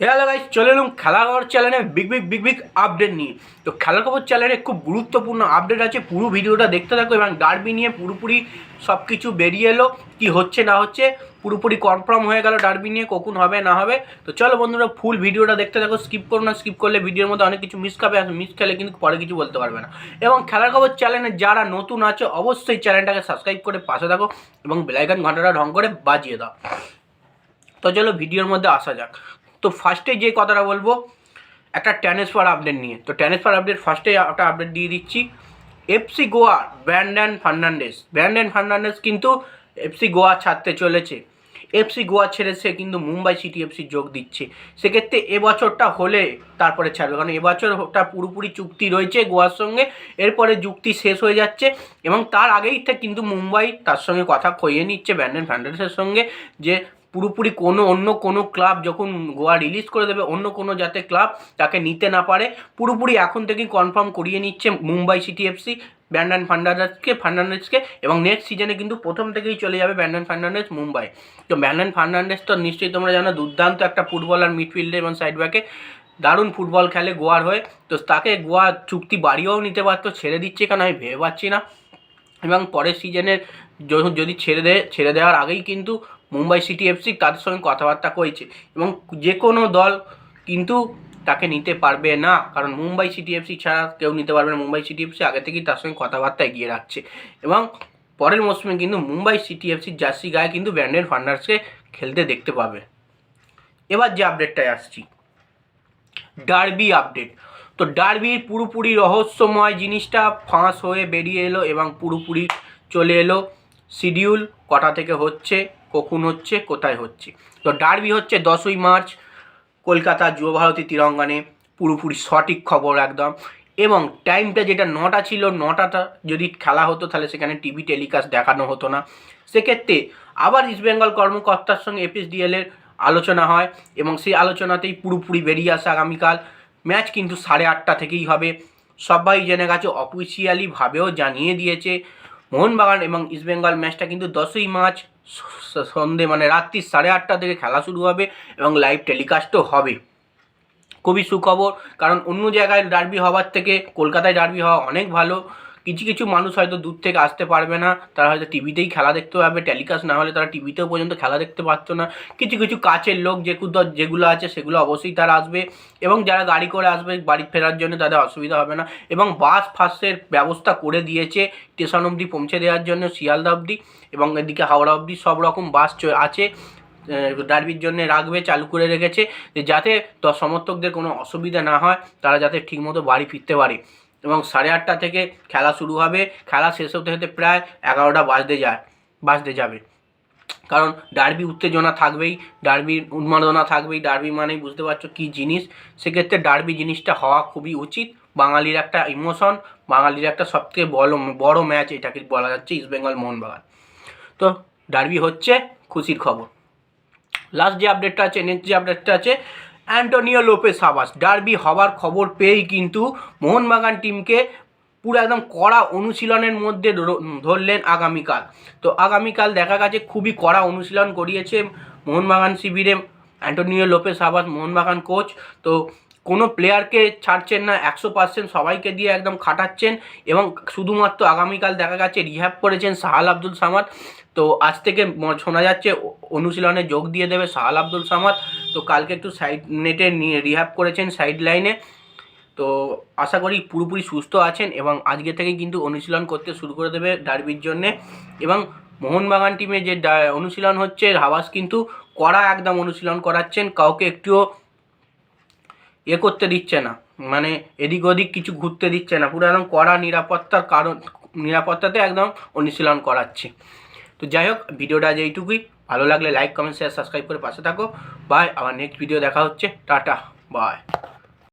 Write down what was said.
Hello guys চলে এলাম খেলার খবর চ্যানেলে big big big big update নিয়ে। তো খেলার খবর চ্যানেলে খুব গুরুত্বপূর্ণ আপডেট আছে, পুরো ভিডিওটা দেখতে থাকো এবং ডার্বি নিয়ে পুরোপুরি সব কিছু বেরিয়ে এলো, কি হচ্ছে না হচ্ছে, পুরোপুরি কনফার্ম হয়ে গেল ডার্বি নিয়ে, কখন হবে না হবে। তো চলো বন্ধুরা ফুল ভিডিওটা দেখতে থাকো স্কিপ করো না স্কিপ করলে ভিডিওর মধ্যে অনেক কিছু মিস খাবে, আর মিস খেলে কিন্তু পরে কিছু বলতে পারবে না। এবং খেলার খবর চ্যানেলে যারা নতুন আছে, অবশ্যই চ্যানেলটাকে সাবস্ক্রাইব করে পাশে থাকো এবং বেলাইকান ঘন্টাটা ঢং করে বাজিয়ে দাও। তো চলো ভিডিওর মধ্যে আসা যাক। তো ফার্স্টে যে কথাটা বলব, একটা ট্রান্সফার আপডেট নিয়ে। তো ট্রান্সফার আপডেট ফার্স্টে একটা আপডেট দিয়ে দিচ্ছি। FC Goa Brandon Fernandes Brandon Fernandes কিন্তু এফসি গোয়া ছাড়তে চলেছে। এফসি গোয়া ছেড়ে সে কিন্তু মুম্বাই সিটি এফসি যোগ দিচ্ছে। সেক্ষেত্রে এবছরটা হলে তারপরে ছাড়বে, কারণ এবছর ওটা পুরোপুরি চুক্তি রয়েছে গোয়ার সঙ্গে। এরপরে যুক্তি শেষ হয়ে যাচ্ছে এবং তার আগেই কিন্তু মুম্বাই তার সঙ্গে কথা কইয়ে নিচ্ছে ব্র্যান্ডন ফার্নান্ডেসের সঙ্গে যে পুরোপুরি কোনো অন্য কোনো ক্লাব যখন গোয়া রিলিজ করে দেবে, অন্য কোনো যাতে ক্লাব তাকে নিতে না পারে। পুরোপুরি এখন থেকেই কনফার্ম করিয়ে নিচ্ছে মুম্বাই সিটি এফসি ব্যান্ডান ফার্নান্ডেসকে ফার্নান্ডেসকে এবং নেক্সট সিজনে কিন্তু প্রথম থেকেই চলে যাবে ব্যান্ডান ফার্নান্ডেস মুম্বাই। তো ব্যান্ডান ফার্নান্ডেস তো নিশ্চয়ই তোমরা জানো, দুর্দান্ত একটা ফুটবলার মিডফিল্ডে এবং সাইড ব্যাকে দারুণ ফুটবল খেলে গোয়ার হয়ে। তো তাকে গোয়া চুক্তি বাড়িয়েও নিতে পারতো, ছেড়ে দিচ্ছে কেন আমি ভেবে পাচ্ছি না। এবং পরের সিজনের যখন যদি ছেড়ে দেয়, ছেড়ে দেওয়ার আগেই কিন্তু মুম্বাই সিটি এফসি তাদের সঙ্গে কথাবার্তা করেছে এবং যে কোনো দল কিন্তু তাকে নিতে পারবে না। কারণ মুম্বাই সিটি এফসি ছাড়া কেউ নিতে পারবে না। মুম্বাই সিটি এফসি আগে থেকেই তার সঙ্গে কথাবার্তা এগিয়ে রাখছে। এবং পরের মৌসুমে কিন্তু মুম্বাই সিটি এফসির জার্সি গায়ে কিন্তু ব্র্যান্ডেন ফান্ডার্সকে খেলতে দেখতে পাবে। এবার যে আপডেটটায় আসছি। Derby update. তো ডার্বির পুরোপুরি রহস্যময় জিনিসটা ফাঁস হয়ে বেরিয়ে এলো এবং পুরোপুরি চলে এলো। শিডিউল কটা থেকে হচ্ছে, কখন হচ্ছে, কোথায় হচ্ছে। তো ডার্বি হচ্ছে দশই মার্চ, কলকাতা যুবভারতী তিরঙ্গানে, পুরোপুরি সঠিক খবর একদম। এবং টাইমটা যেটা নটা ছিল, নটাটা যদি খেলা হতো, তাহলে সেখানে টিভি টেলিকাস্ট দেখানো হতো না। সেক্ষেত্রে আবার ইস্টবেঙ্গল কর্মকর্তার সঙ্গে এপিএসডিএল এর আলোচনা হয় এবং সেই আলোচনাতেই পুরোপুরি বেরিয়ে আসে আগামীকাল। ম্যাচ কিন্তু সাড়ে আটটা থেকেই হবে। সবাই জেনে গেছে অফিসিয়ালিভাবেও জানিয়ে দিয়েছে। মোহনবাগান এবং ইস্টবেঙ্গল ম্যাচটা কিন্তু দশই মার্চ সন্ধে মানে রাত্রি সাড়ে আটটা থেকে খেলা শুরু হবে এবং লাইভ টেলিকাস্টও হবে। খুবই সুখবর, কারণ অন্য জায়গায় ডার্বি হওয়ার থেকে কলকাতায় ডার্বি হওয়া অনেক ভালো। কিছু কিছু মানুষ হয়তো দূর থেকে আসতে পারবে না, তারা হয়তো টিভিতেই খেলা দেখতে পাবে টেলিকাস্ট না হলে তারা টিভিতেও পর্যন্ত খেলা দেখতে পারতো না। কিছু কিছু কাছের লোক যেগুলো যেগুলো আছে সেগুলো অবশ্যই তারা আসবে এবং যারা গাড়ি করে আসবে বাড়ি ফেরার জন্য তাদের অসুবিধা হবে না। এবং বাস ফাসের ব্যবস্থা করে দিয়েছে স্টেশন অবধি পৌঁছে দেওয়ার জন্য শিয়ালদা অবধি এবং এদিকে হাওড়া অবধি সব রকম বাস আছে ডার্বির জন্য রাখবে, চালু করে রেখেছে যাতে সমর্থকদের কোনো অসুবিধা না হয়, তারা যাতে ঠিকমতো বাড়ি ফিরতে পারে। এবং সাড়ে আটটা থেকে খেলা শুরু হবে। খেলা শেষ হতে হতে প্রায় এগারোটা বাজতে যায়, বাজতে যাবে। কারণ ডার্বি উত্তেজনা থাকবেই ডার্বির উন্মাদনা থাকবেই। ডার্বি মানেই বুঝতে পারছ কী জিনিস? সেক্ষেত্রে ডার্বি জিনিসটা হওয়া খুবই উচিত। বাঙালির একটা ইমোশন বাঙালির একটা সবথেকে বড় বড় ম্যাচ এটাকে বলা যাচ্ছে ইস্টবেঙ্গল মোহনবাগান। তো ডার্বি হচ্ছে খুশির খবর। লাস্ট যে আপডেটটা আছে নেক্সট যে আপডেটটা আছে অ্যান্টোনিও লোপেস হাবাস ডার্বি হবার খবর পেয়েই কিন্তু মোহনবাগান টিমকে পুরো একদম কড়া অনুশীলনের মধ্যে ধরলেন আগামীকাল। তো আগামীকাল দেখা গেছে খুবই কড়া অনুশীলন করিয়েছে মোহনবাগান শিবিরে Antonio Lopez Habas Mohun Bagan coach তো কোনো প্লেয়ারকে ছাড়ছেন না, একশো পার্সেন্ট সবাইকে দিয়ে একদম খাটাচ্ছেন এবং শুধুমাত্র আগামীকাল দেখা গেছে রিহ্যাব করেছেন সাহাল আব্দুল সামাদ। তো আজ থেকে শোনা যাচ্ছে অনুশীলনে যোগ দিয়ে দেবে সাহাল আব্দুল সামাদ। তো কালকে একটু সাইড নেটে নিয়ে রিহ্যাব করেছেন সাইড লাইনে তো আশা করি পুরোপুরি সুস্থ আছেন এবং আজকে থেকে কিন্তু অনুশীলন করতে শুরু করে দেবে ডার্বির জন্যে। এবং মোহনবাগান টিমে যে, অনুশীলন হচ্ছে হাওয়াস কিন্তু কড়া একদম অনুশীলন করাচ্ছেন। কাউকে একটুও এ করতে দিচ্ছে না। মানে এদিক ওদিক কিছু ঘুরতে দিচ্ছে না। পুরো একদম কড়া নিরাপত্তার কারণ, নিরাপত্তাতে একদম অনুশীলন করাচ্ছে। তো যাই হোক, ভিডিওটা আজ এইটুকুই। ভালো লাগলে লাইক কমেন্ট শেয়ার সাবস্ক্রাইব করে পাশে থাকো। বাই আবার নেক্সট ভিডিও দেখা হচ্ছে। Tata bye